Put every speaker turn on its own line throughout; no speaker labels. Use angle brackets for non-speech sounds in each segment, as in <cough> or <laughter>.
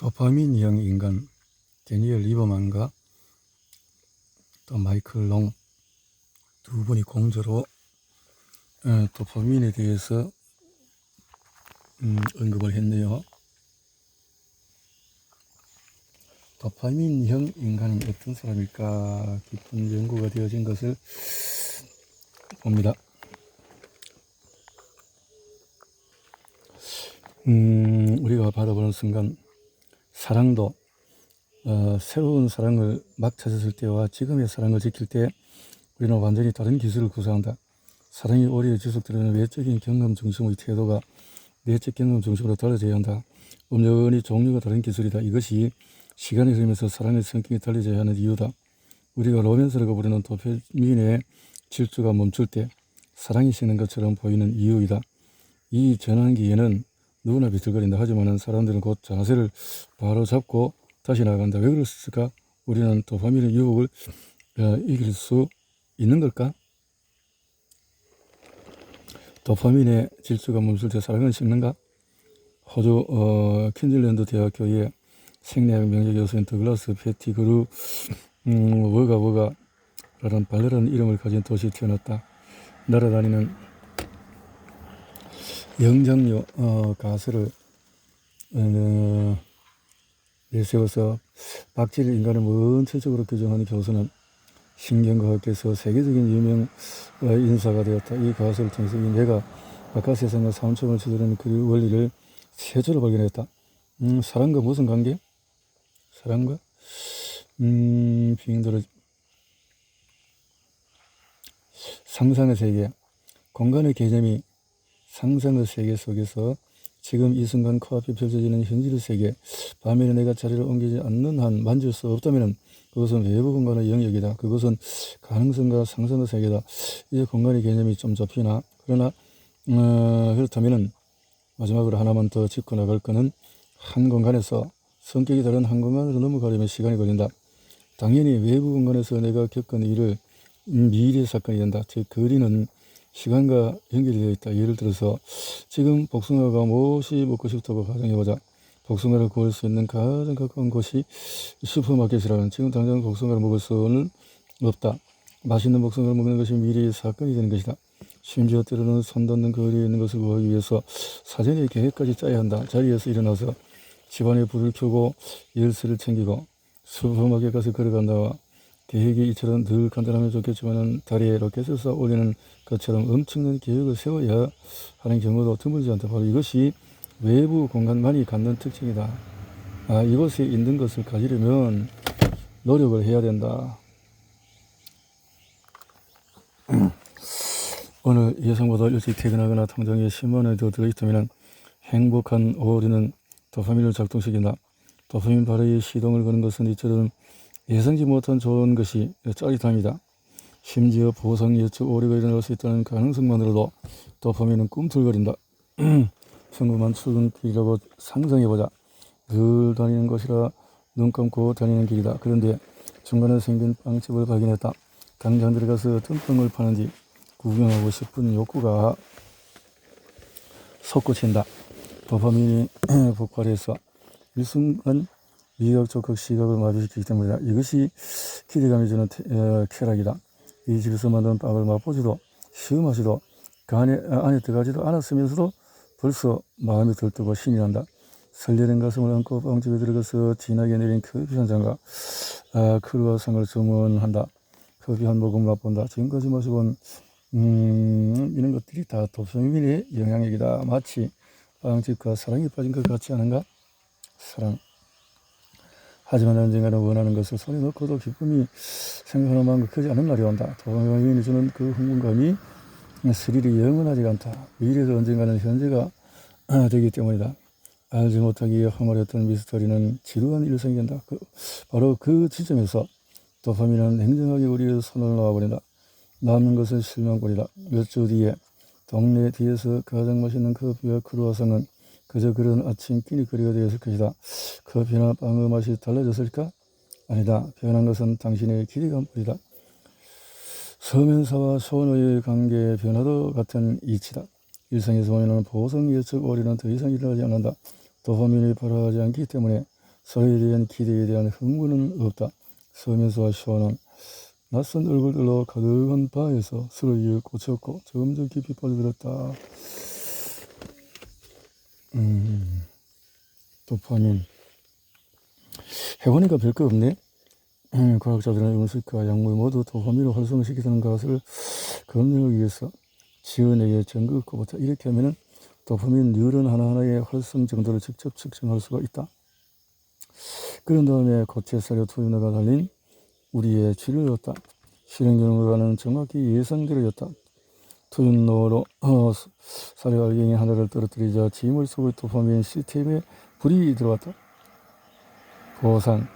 도파민형 인간 데니엘 리버만과 또 마이클 롱 두 분이 공저로 어, 도파민에 대해서 음, 언급을 했네요. 도파민형 인간은 어떤 사람일까 깊은 연구가 되어진 것을 봅니다. 음, 우리가 바라보는 순간 사랑도 어, 새로운 사랑을 막 찾았을 때와 지금의 사랑을 지킬 때 우리는 완전히 다른 기술을 구사한다. 사랑이 오래 지속되는 외적인 경험 중심의 태도가 내적 경험 중심으로 달라져야 한다. 엄연히 종류가 다른 기술이다. 이것이 시간이 흐르면서 사랑의 성격이 달라져야 하는 이유다. 우리가 로맨스라고 부르는 도파민의 질주가 멈출 때 사랑이 식는 것처럼 보이는 이유이다. 이 전환기에는 누구나 비틀거린다 하지만 사람들은 곧 자세를 바로 잡고 다시 나간다. 왜 그랬을까? 우리는 도파민의 유혹을 어, 이길 수 있는 걸까? 도파민의 질주가 멈출 때 사랑은 식는가? 호주 어, 퀸즐랜드 대학교의 생리학 명예 교수인 더글라스 페티그루 음, 워가 워가라는 발랄한 이름을 가진 도시에 태어났다. 날아다니는 영정류 어, 가설을 어, 내세워서 박질 인간을 원체적으로 규정하는 교수는 신경과학계에서 세계적인 유명 어, 인사가 되었다. 이 가설을 통해서 이 내가 바깥 세상과 삼촌을 지도하는 그 원리를 세조로 발견했다. 음, 사랑과 무슨 관계? 사랑과 음, 비행도를 상상의 세계, 공간의 개념이 상상의 세계 속에서 지금 이 순간 코앞에 펼쳐지는 현실의 세계, 밤에는 내가 자리를 옮기지 않는 한 만질 수 없다면 그것은 외부 공간의 영역이다. 그것은 가능성과 상상의 세계다. 이제 공간의 개념이 좀 잡히나? 그러나, 어, 그렇다면은 마지막으로 하나만 더 짚고 나갈 거는 한 공간에서 성격이 다른 한 공간으로 넘어가려면 시간이 걸린다. 당연히 외부 공간에서 내가 겪은 일을 미래 사건이 된다. 즉, 거리는 시간과 연결되어 있다. 예를 들어서 지금 복숭아가 무엇이 먹고 싶다고 가정해보자. 복숭아를 구할 수 있는 가장 가까운 곳이 슈퍼마켓이라는 지금 당장 복숭아를 먹을 수는 없다. 맛있는 복숭아를 먹는 것이 미래의 사건이 되는 것이다. 심지어 때로는 손 닿는 거리에 있는 것을 구하기 위해서 사전에 계획까지 짜야 한다. 자리에서 일어나서 집안에 불을 켜고 열쇠를 챙기고 슈퍼마켓 가서 걸어간다와 계획이 이처럼 늘 간단하면 좋겠지만 다리에 로켓을 쏘아 올리는 것처럼 엄청난 계획을 세워야 하는 경우도 드물지 않다. 바로 이것이 외부 공간만이 갖는 특징이다. 아, 이곳에 있는 것을 가지려면 노력을 해야 된다. <clears throat> 오늘 예상보다 일찍 퇴근하거나 통장에 10만원이 더 들어있다면 행복한 오리는 도파민을 작동시킨다. 도파민 발휘에 시동을 거는 것은 이처럼 예상치 못한 좋은 것이 짜릿합니다. 심지어 보상 예측 오류가 일어날 수 있다는 가능성만으로도 도파민은 꿈틀거린다. <clears throat> 평범한 출근길이라고 상상해보자. 늘 다니는 곳이라 눈 감고 다니는 길이다. 그런데 중간에 생긴 빵집을 발견했다. 당장 들어가서 어떤 빵을 파는지 구경하고 싶은 욕구가 솟구친다. 도파민이 <clears throat> 폭발해서 일순간 미각적 시각을 마비시키기 때문이다. 이것이 기대감이 주는 태, 어, 쾌락이다. 이 집에서 만든 빵을 맛보지도 시음하지도 그 안에, 아, 안에 들어가지도 않았으면서도 벌써 마음이 들뜨고 신이 난다. 설레는 가슴을 안고 빵집에 들어가서 진하게 내린 커피 한 잔과 아, 크루아상을 주문한다. 커피 한 모금 맛본다. 지금까지 마셔본 음, 이런 것들이 다 도파민의 영향력이다. 마치 빵집과 사랑에 빠진 것 같지 않은가? 사랑. 하지만 언젠가는 원하는 것을 손에 넣고도 기쁨이 생각하는 마음과 크지 않은 날이 온다. 도파민이 주는 그 흥분감이 스릴이 영원하지 않다. 미래도 언젠가는 현재가 <clears throat> 되기 때문이다. 알지 못하기에 허물했던 미스터리는 지루한 일상이 된다. 그, 바로 그 지점에서 도파민은 냉정하게 우리의 손을 놓아버린다. 남는 것은 실망뿐이다. 몇 주 뒤에 동네 뒤에서 가장 맛있는 커피와 크루아상은 그저 그런 아침 끼니 거리가 되었을 것이다. 커피나 빵의 맛이 달라졌을까? 아니다. 변한 것은 당신의 기대감뿐이다. 서면사와 소원의 관계의 변화도 같은 이치다. 일상에서 보이는 보성 예측 오리는 더 이상 일어나지 않는다. 도파민이 발화하지 않기 때문에 사회에 대한 기대에 대한 흥분은 없다. 서면서와 시원한 낯선 얼굴들로 가득한 바에서 서로 이어 꽂혔고 점점 깊이 빠져들었다. 음, 도파민. 해보니까 별거 없네. 음, 과학자들은 음식과 약물 모두 도파민을 활성시키는 것을 검증하기 위해서 지원에게 증거했고부터 이렇게 하면은 도파민 뉴런 하나하나의 활성 정도를 직접 측정할 수가 있다. 그런 다음에 고체 사료 투입료가 달린 우리의 었다 실행 결과는 정확히 예상대로였다. 투입로로 어, 사료 알갱이 하나를 떨어뜨리자 지물 속의 도파민 시스템에 불이 들어왔다. 보상.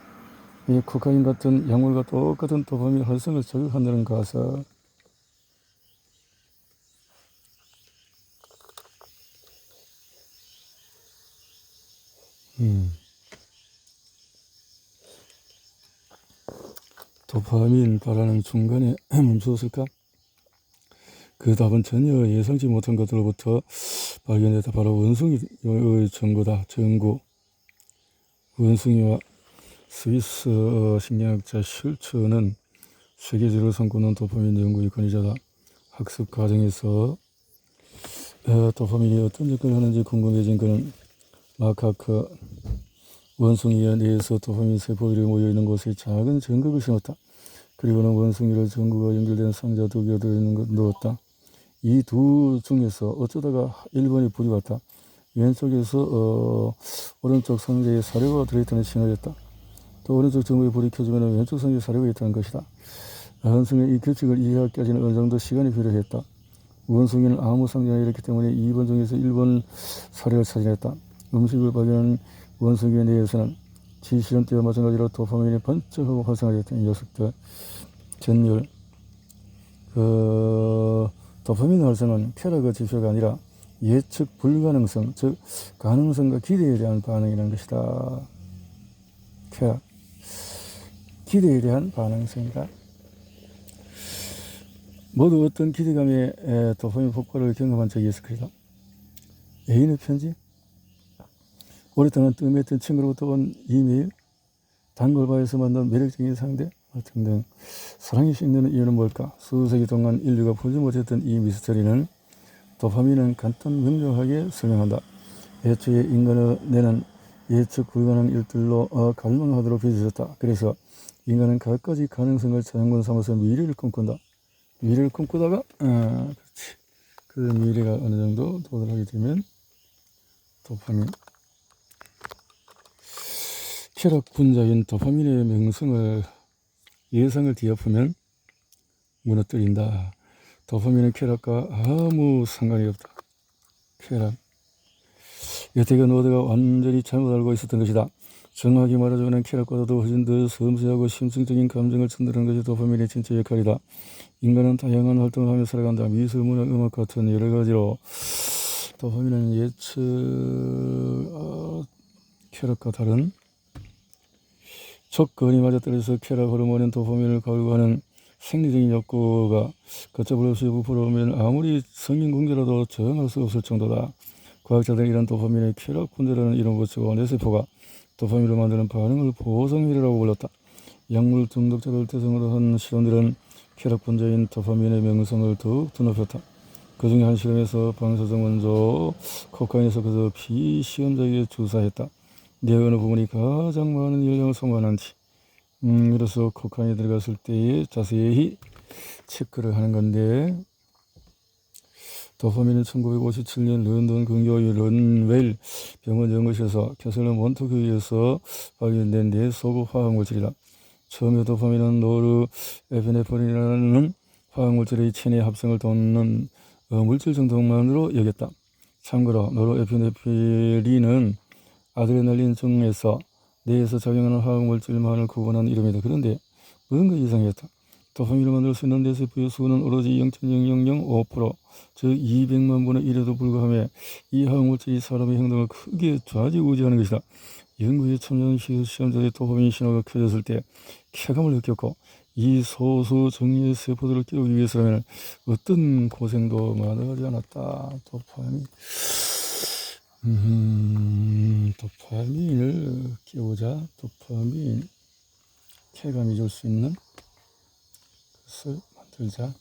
이 코카인 같은 약물과 똑같은 도파민 활성을 저격한다는 것을 음. 도파민 발화는 중간에 <clears throat> 멈추었을까? 그 답은 전혀 예상치 못한 것들로부터 발견됐다. 바로 원숭이의 정보다. 정구. 원숭이와 스위스 어, 신경학자 슐츠는 세계적으로 선보는 도파민 연구의 권위자다. 학습 과정에서 어, 도파민이 어떤 역할을 하는지 궁금해진 그는 마카크 원숭이의 뇌에서 도파민 세포들이 모여있는 곳에 작은 전극을 심었다. 그리고는 원숭이를 전구가 연결된 상자 두 개가 들어있는 것 넣었다. 이두 중에서 어쩌다가 1번이 불이 왔다. 왼쪽에서 어, 오른쪽 상자에 사료가 들어있다는 신호를 줬다. 또 오른쪽 전구에 불이 켜지면 왼쪽 상자에 사료가 있다는 것이다. 원숭이의 이 규칙을 이해하기까지는 어느 정도 시간이 필요했다. 원숭이는 아무 상자가 이렇기 때문에 2번 중에서 1번 사료를 차지했다. 음식을 발견한 원숭이에 대해서는 지시련 때와 마찬가지로 도파민이 번쩍하고 활성화됐던 이 녀석들 전율 그 도파민 활성은 쾌락의 지표가 아니라 예측 불가능성 즉 가능성과 기대에 대한 반응이라는 것이다. 쾌락 기대에 대한 반응성이다. 모두 어떤 기대감에 도파민 폭발을 경험한 적이 있을 것이다. 애인의 편지 오랫동안 뜸했던 친구로부터 온 이메일, 단골바에서 만난 매력적인 상대 등등 사랑이 식는 이유는 뭘까? 수세기 동안 인류가 풀지 못했던 이 미스터리는 도파민은 간단 명료하게 설명한다. 애초에 인간의 뇌는 예측 불가능 일들로 어, 갈망하도록 빚어졌다. 그래서 인간은 갖가지 가능성을 자연군 삼아서 미래를 꿈꾼다. 미래를 꿈꾸다가 어, 그렇지. 그 미래가 어느 정도 도달하게 되면 도파민 쾌락 분자인 도파민의 명성을 예상을 뒤엎으면 무너뜨린다. 도파민은 쾌락과 아무 상관이 없다. 쾌락. 여태가 노드가 완전히 잘못 알고 있었던 것이다. 정확히 말하자면 쾌락보다도 훨씬 더 섬세하고 심층적인 감정을 전달하는 것이 도파민의 진짜 역할이다. 인간은 다양한 활동을 하며 살아간다. 미술, 문화, 음악 같은 여러 가지로 도파민은 예측, 어, 쾌락과 다른 척근이 맞아 떨어져서 쾌락 호르몬인 도파민을 갈구하는 생리적인 욕구가 없이 부풀어오면 아무리 성인 공개라도 저항할 수 없을 정도다. 과학자들은 이런 도파민의 쾌락 분자라는 이름 붙이고 뇌세포가 도파민을 만드는 반응을 보상회라고 불렀다. 약물 중독자를 대상으로 한 실험들은 쾌락 분자인 도파민의 명성을 더욱 드높였다. 그 중에 한 실험에서 방사성 원조 코카인에서 그저 피시험자에게 주사했다. 내 어느 부분이 가장 많은 열량을 소모하는지 음, 이로써 코카인이 들어갔을 때에 자세히 체크를 하는 건데 도파민은 1957년 런던 근교의 런웰 병원 연구실에서 캐슬런 몬트교에서 발견된 뇌소급 화학물질이다. 처음에 도파민은 노르 에피네프린이라는 화학물질의 체내 합성을 돕는 어, 물질 정도만으로 여겼다. 참고로 노르 에피네프린은 아드레날린 중에서 뇌에서 작용하는 화학물질만을 구분한 이름이다. 그런데 뭔가 이상했다. 도파민을 만들 수 있는 뇌세포의 수는 오로지 0.0005%, 즉 200만 분의 1에도 불과하며 이 화학물질이 사람의 행동을 크게 좌지우지하는 것이다. 연구에 참여한 시험자의 도파민 신호가 켜졌을 때 쾌감을 느꼈고 이 소수 정리의 세포들을 깨우기 위해서라면 어떤 고생도 마다하지 않았다. 도파민. 음, 도파민을 끼우자. 도파민 쾌감이 줄 수 있는 것을 만들자.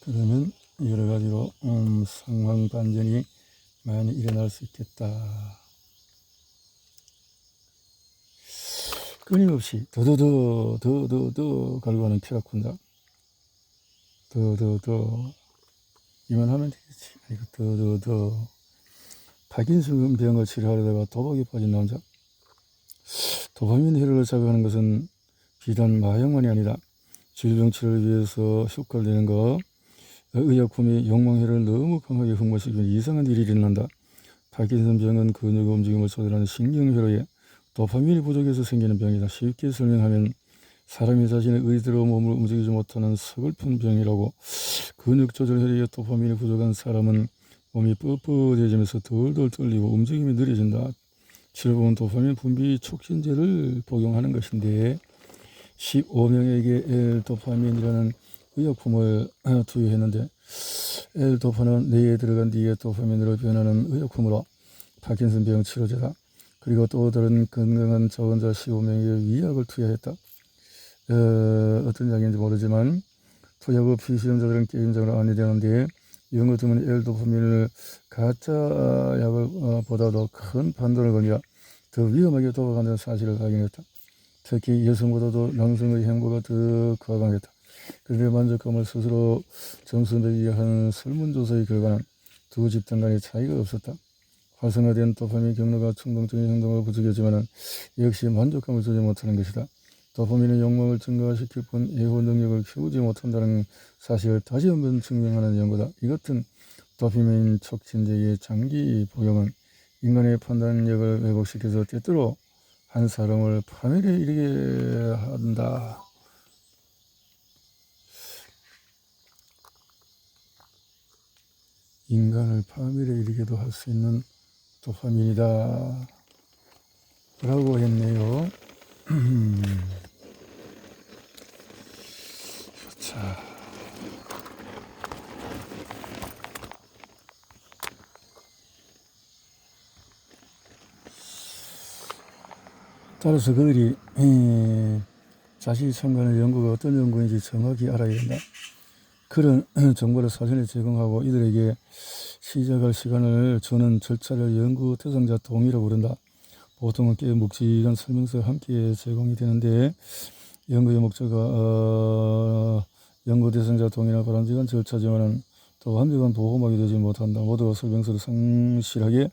그러면 여러 가지로 음, 상황 반전이 많이 일어날 수 있겠다. 끊임없이 더더더 더더더 갈고하는 쾌락군다. 더더더 이만 하면 되겠지. 아이고 더더더 파킨슨 병을 치료하려다가 도박에 빠진 남자. 도파민 해를 자극하는 것은 비단 마약만이 아니다. 질병 치료를 위해서 효과를 내는 것. 의약품이 욕망해를 너무 강하게 흠모시키면 이상한 일이 일어난다. 파킨슨 병은 근육 움직임을 조절하는 신경회로에 도파민이 부족해서 생기는 병이다. 쉽게 설명하면 사람이 자신의 의지로 몸을 움직이지 못하는 서글픈 병이라고 근육 조절 혈액에 도파민이 부족한 사람은 몸이 뻣뻣해지면서 덜덜 떨리고 움직임이 느려진다. 치료법은 도파민 분비 촉진제를 복용하는 것인데 15명에게 L-도파민이라는 의약품을 <clears throat> 투여했는데 L-도파는 뇌에 들어간 뒤에 도파민으로 변하는 의약품으로 파킨슨 병 치료제다. 그리고 또 다른 건강한 자원자 15명에게 위약을 투여했다. 어, 어떤 약인지 모르지만 후 피시험자들은 게임장으로 안내되는데 이런 것 때문에 L도파민을 가짜 약을 어, 보다도 큰 판도를 걸며 더 위험하게 도박한다는 사실을 확인했다. 특히 여성보다도 남성의 행보가 더 과감했다. 그들의 만족감을 스스로 점수 매기게 하는 설문조사의 결과는 두 집단 간의 차이가 없었다. 활성화된 도파민 경로가 충동적인 행동을 부추겼지만 역시 만족감을 주지 못하는 것이다. 도파민은 욕망을 증가시킬 뿐 예후 능력을 키우지 못한다는 사실을 다시 한번 증명하는 연구다. 이 같은 도파민 촉진제의 장기 복용은 인간의 판단력을 왜곡시켜서 때때로 한 사람을 파멸에 이르게 한다. 인간을 파멸에 이르게도 할 수 있는 도파민이다. 라고 했네요. <clears throat> 자. 따라서 그들이 에, 자신이 참가하는 연구가 어떤 연구인지 정확히 알아야 된다. 그런 <clears throat> 정보를 사전에 제공하고 이들에게 시작할 시간을 주는 절차를 연구 대상자 동의라고 부른다. 보통은 꽤 묵직한 설명서 함께 제공이 되는데 연구의 목적과 어, 연구 대상자 동의나 바람직한 절차지만은 또 완벽한 보호막이 되지 못한다. 모두가 설명서를 성실하게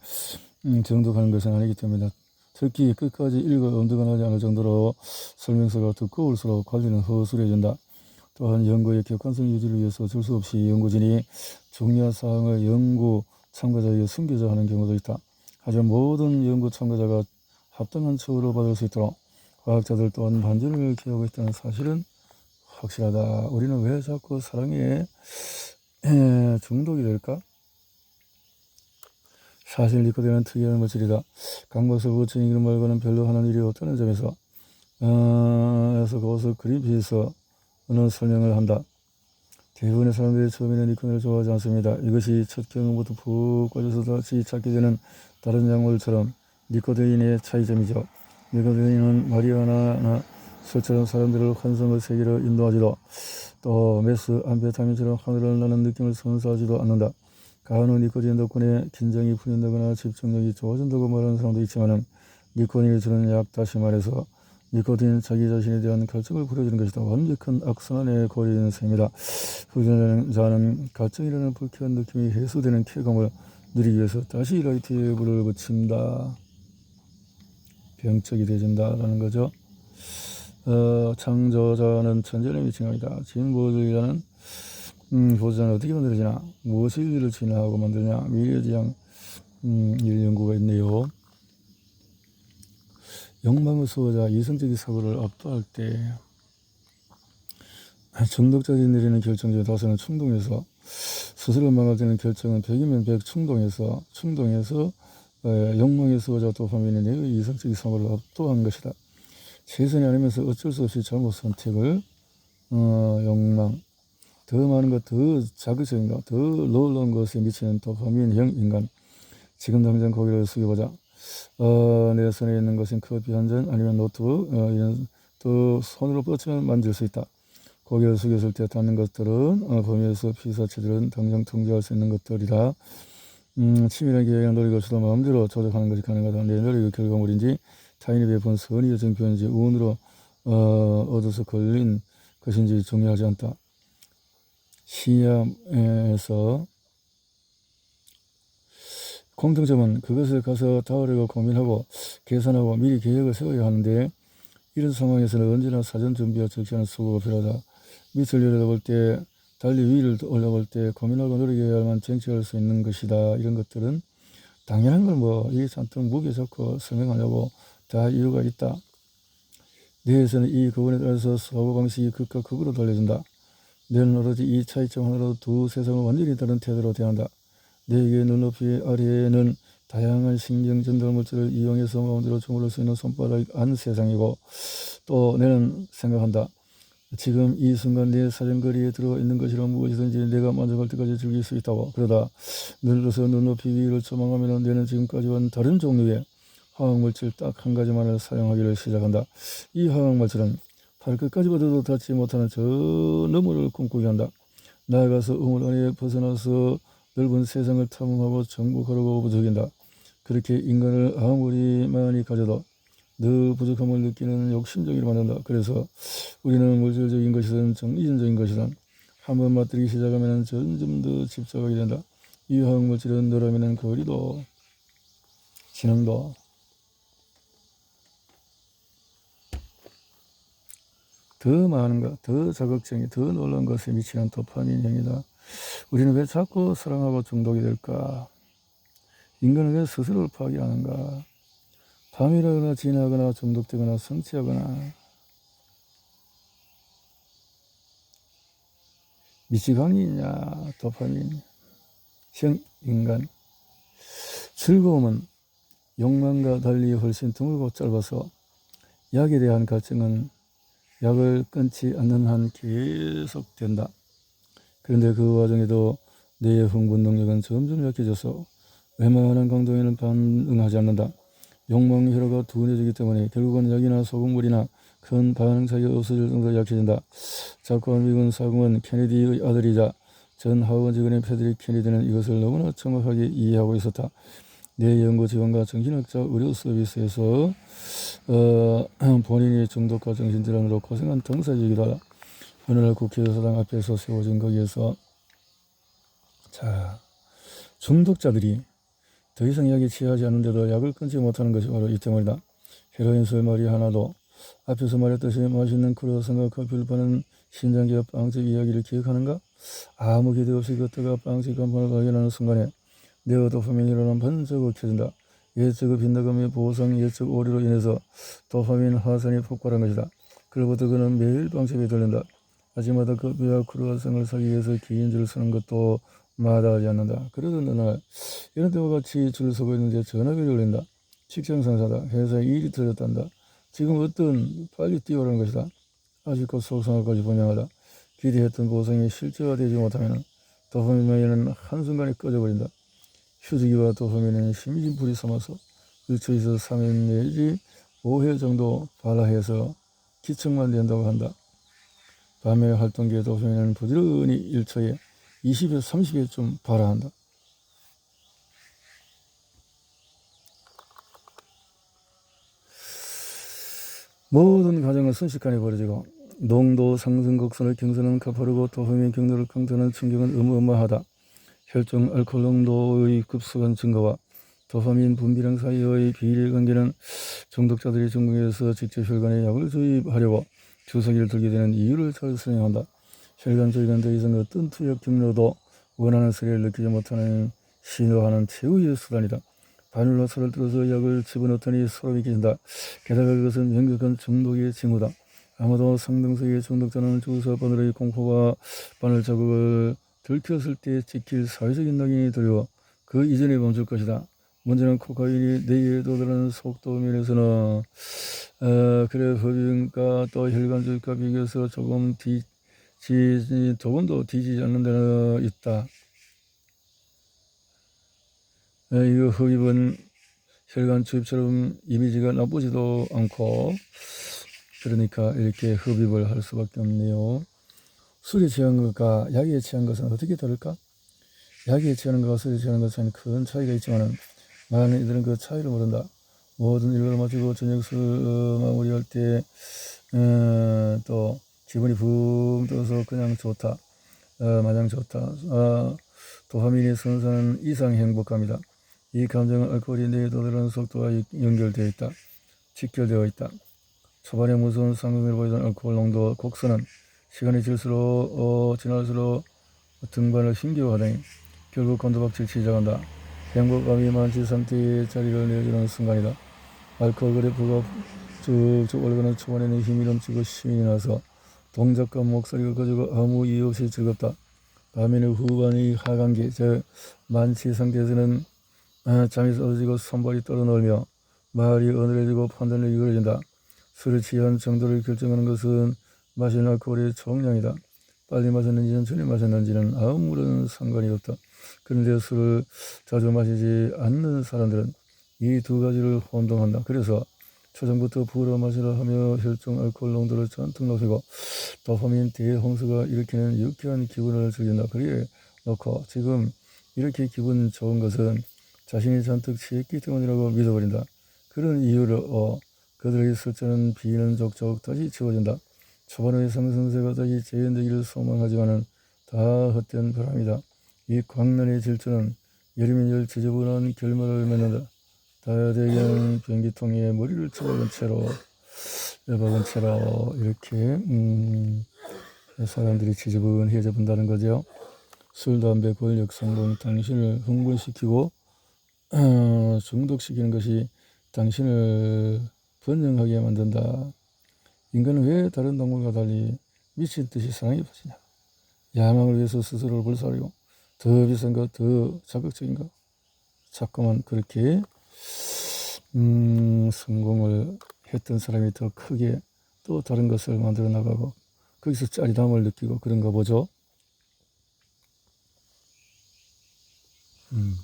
음, 정독하는 것은 아니기 때문이다. 특히 끝까지 읽어 엄두가 나지 않을 정도로 설명서가 두꺼울수록 관리는 허술해진다. 또한 연구의 객관성 유지를 위해서 어쩔 수 없이 연구진이 중요한 사항을 연구 참가자에게 숨기자 하는 경우도 있다. 하지만 모든 연구 참가자가 합당한 처우를 받을 수 있도록 과학자들 또한 반전을 기하고 있다는 사실은 확실하다. 우리는 왜 자꾸 사랑에 중독이 될까? 사실 니코데는 특이한 물질이다. 강박스 부처인 이런 말과는 별로 하는 일이 없다는 점에서 어, 그래서 그것을 어느 설명을 한다. 대부분의 사람들이 처음에는 니코틴을 좋아하지 않습니다. 이것이 첫 경험부터 푹 빠져서 다시 찾게 되는 다른 약물처럼 니코데인의 차이점이죠. 니코데인은 마리아나 나 술처럼 사람들을 환상의 세계로 인도하지도 또 메스, 암페타민처럼 하늘을 나는 느낌을 선사하지도 않는다. 가한후 니코틴 덕분에 긴장이 풀린다거나 집중력이 좋아진다고 말하는 사람도 있지만 니코틴이 주는 약 다시 말해서 니코틴은 자기 자신에 대한 갈증을 부려주는 것이다. 완벽한 악순환에 거리는 셈이다. 후전자는 갈증이라는 불쾌한 느낌이 해소되는 쾌감을 누리기 위해서 다시 라이트에 불을 붙인다. 병적이 되진다라는 거죠. 어, 창조자는 천재를 미칭합니다. 진보주의자는 음, 보자는 어떻게 만들어지나 무엇이 인류를 진화하고 만드냐 미래지향 음, 이 연구가 있네요. 욕망을 수호자 이성적인 사고를 압도할 때 중독자들이 내리는 결정 중 다수는 충동에서 스스로 망가지는 결정은 100이면 100 충동에서 충동에서 어, 욕망의 수호자 도파민이 내의 이성적인 사고를 압도한 것이다. 최선이 아니면서 어쩔 수 없이 잘못 선택을 어, 욕망 더 많은 것, 더 자극적인 것, 더 놀라운 것에 미치는 도파민형 인간. 지금 당장 고개를 숙여보자. 어, 내 손에 있는 것은 커피 한 잔 아니면 노트북, 어, 이런 또 손으로 뻗치면 만질 수 있다. 고개를 숙였을 때 닿는 것들은 어, 범위에서 피사체들은 당장 통제할 수 있는 것들이라 음, 치밀한 계획을 노리고 없이도 마음대로 조작하는 것이 가능하다. 내 노력의 결과물인지 타인이 베푼 선의의 정표인지 운으로 어, 얻어서 걸린 것인지 중요하지 않다. 시험에서 공통점은 그것을 가서 다으려고 고민하고 계산하고 미리 계획을 세워야 하는데 이런 상황에서는 언제나 사전 준비와 적시하는 수고가 필요하다. 밑을 내려다볼 때 달리 위를 올라볼 때 고민하고 노력해야만 쟁취할 수 있는 것이다. 이런 것들은 당연한 걸 뭐 이게 잔뜩 무게 잡고 설명하려고 다 이유가 있다. 뇌에서는 이 그분에 따라서 사고방식이 극과 극으로 달려진다. 뇌는 오로지 이 차이점 하나로 두 세상을 완전히 다른 태도로 대한다. 뇌의 눈높이 아래에는 다양한 신경 전달 물질을 이용해서 마음대로 주물러 수 있는 손바닥 안 세상이고 또 내는 생각한다. 지금 이 순간 내 사정거리에 들어가 있는 것이라 무엇이든지 내가 만족할 때까지 즐길 수 있다고 그러다 늘어서 눈높이 위를 조망하면 내는 지금까지와는 다른 종류의 화학물질 딱 한 가지만을 사용하기를 시작한다. 이 화학물질은 발끝까지 받아도 닿지 못하는 저 너머를 꿈꾸게 한다. 나아가서 우물 안에 벗어나서 넓은 세상을 탐험하고 정복하려고 부족인다. 그렇게 인간을 아무리 많이 가져도 늘 부족함을 느끼는 욕심적으로 만든다. 그래서 우리는 물질적인 것이든 정리전적인 것이든 한번 맛들기 시작하면 점점 더 집착하게 된다. 이 화학물질은 너라면 거리도 지능도 더 많은 것, 더 자극적인, 더 놀라운 것에 미치는 도파민형이다. 우리는 왜 자꾸 사랑하고 중독이 될까? 인간은 왜 스스로를 파괴하는가? 밤이라거나 지나거나 중독되거나 성취하거나 미치광이냐 도파민 형 인간 즐거움은 욕망과 달리 훨씬 드물고 짧아서 약에 대한 갈증은 약을 끊지 않는 한 계속된다. 그런데 그 와중에도 뇌의 흥분 능력은 점점 약해져서 웬만한 강도에는 반응하지 않는다. 욕망 혈화가 둔해지기 때문에 결국은 약이나 소금물이나 큰 반응 사이가 없어질 정도로 약해진다. 자꾸한 미군 사공은 케네디의 아들이자 전 하원 직원의 패드릭 케네디는 이것을 너무나 정확하게 이해하고 있었다. 내 연구 지원과 정신학자 의료 서비스에서 어, <clears throat> 본인이 중독과 정신질환으로 고생한 당사자이기도 하다. 어느 날 국회의사당 앞에서 세워진 거기에서 자 중독자들이 더 이상 약에 취하지 않는데도 약을 끊지 못하는 것이 바로 이 때문이다. 헤로인 술말이 하나도 앞에서 말했듯이 맛있는 크로아상과 커피를 파는 신장기와 빵집 이야기를 기억하는가? 아무 기대 없이 걷다가 빵집 간판을 발견하는 순간에 내어 도파민이라는 반짝을 켜진다. 예측의 빈다감의 보상 예측 오류로 인해서 도파민 화산이 폭발한 것이다. 그로부터 그는 매일 빵집에 들른다. 아침마다 커피와 크루아상을 사기 위해서 긴 줄을 서는 것도 마다하지 않는다. 그러던 어느 날 이런 때와 같이 줄을 서고 있는데 전화벨이 울린다. 직장 상사다. 회사에 일이 터졌단다. 지금 어떤 빨리 뛰어오라는 것이다. 아직도 속상할까지 분명하다. 기대했던 보상이 실제화되지 못하면 도파민은 한순간에 꺼져버린다. 휴지기와 도파민은 심진 불이 삼아서 일초에서 3일 내지 5회 정도 발라해서 기척만 된다고 한다. 밤에 활동기에 도파민은 부지런히 1초에 20에서 30회쯤 발화한다. 모든 과정은 순식간에 벌어지고 농도 상승 곡선을 경선은 가파르고 도파민 경로를 강조하는 충격은 어마어마하다. 혈중 알코올 농도의 급속한 증가와 도파민 분비량 사이의 비례 관계는 중독자들이 중국에서 직접 혈관에 약을 주입하려고 주사기를 들게 되는 이유를 잘 설명한다. 혈관 절간 더 이상 어떤 투약 경로도 원하는 소리를 느끼지 못하는 신호하는 최후의 수단이다. 바늘로 손을 들어서 약을 집어넣더니 소름이 끼친다. 게다가 그것은 명백한 중독의 징후다. 아마도 상등석의 중독자는 주사 바늘의 공포와 바늘 자국을 들켰을 때 지킬 사회적인 낙인이 두려워 그 이전에 멈출 것이다. 문제는 코카인이 뇌에 도달하는 속도 면에서는 어, 그래 흡입과 또 혈관주입과 비교해서 조금 뒤 지, 조금도 뒤지지 않는 데는 있다. 에, 이 흡입은 혈관 주입처럼 이미지가 나쁘지도 않고 그러니까 이렇게 흡입을 할 수밖에 없네요. 술에 취한 것과 약에 취한 것은 어떻게 다를까? 약에 취하는 것과 술에 취하는 것은 큰 차이가 있지만 많은 이들은 그 차이를 모른다. 모든 일을 마치고 저녁 술 어, 마무리할 때, 어, 또 기분이 붕 떠서 그냥 좋다. 어, 마냥 좋다. 어, 도파민이 선사는 이상 행복합니다. 이 감정은 알코올이 뇌에 도달하는 속도와 연결되어 있다. 직결되어 있다. 초반에 무서운 상승을 보이던 알코올 농도 곡선은 시간이 질수록 어, 지날수록 등반을 힘겨워하더니 결국 곤두박질 시작한다. 행복감이 만취 상태의 자리를 내주는 순간이다. 알코올 그래프가 쭉쭉 올라가는 초반에는 힘이 넘치고 신이 나서 동작과 목소리가 커지고 아무 이유 없이 즐겁다. 밤에는 후반의 하강기, 저 만취 상태에서는 아, 잠이 떨어지고 손발이 떨어놀며 말이 어눌해지고 판단력이 이루어진다. 술을 취한 정도를 결정하는 것은 마시는 알코올의 총량이다. 빨리 마셨는지는 전에 마셨는지는 아무런 상관이 없다. 그런데 술을 자주 마시지 않는 사람들은 이 두 가지를 혼동한다. 그래서 초전부터 부으러 마시라 하며 혈중 알코올 농도를 잔뜩 높이고 도파민 대홍수가 일으키는 유쾌한 기분을 즐긴다. 그래 놓고 지금 이렇게 기분 좋은 것은 자신이 잔뜩 취했기 때문이라고 믿어버린다. 그런 이유로 그들의 술자는 비는 족족 다시 채워진다. 초반의 상승세가 다시 재현되기를 소망하지만은 다 헛된 바람이다. 이 광란의 질주는 여름이열 지저분한 결말을 맺는다. 다야대경 변기통에 머리를 쳐박은 채로 박은 채로 이렇게 음, 사람들이 지저분해져 본다는 거죠. 술, 담배, 권력, 성공, 당신을 흥분시키고 어, 중독시키는 것이 당신을 번영하게 만든다. 인간은 왜 다른 동물과 달리 미친 듯이 사랑에 빠지냐? 야망을 위해서 스스로를 불사르고 더 비싼 것, 더 자극적인 것, 자꾸만 그렇게 음, 성공을 했던 사람이 더 크게 또 다른 것을 만들어 나가고 거기서 짜릿함을 느끼고 그런가 보죠. 음.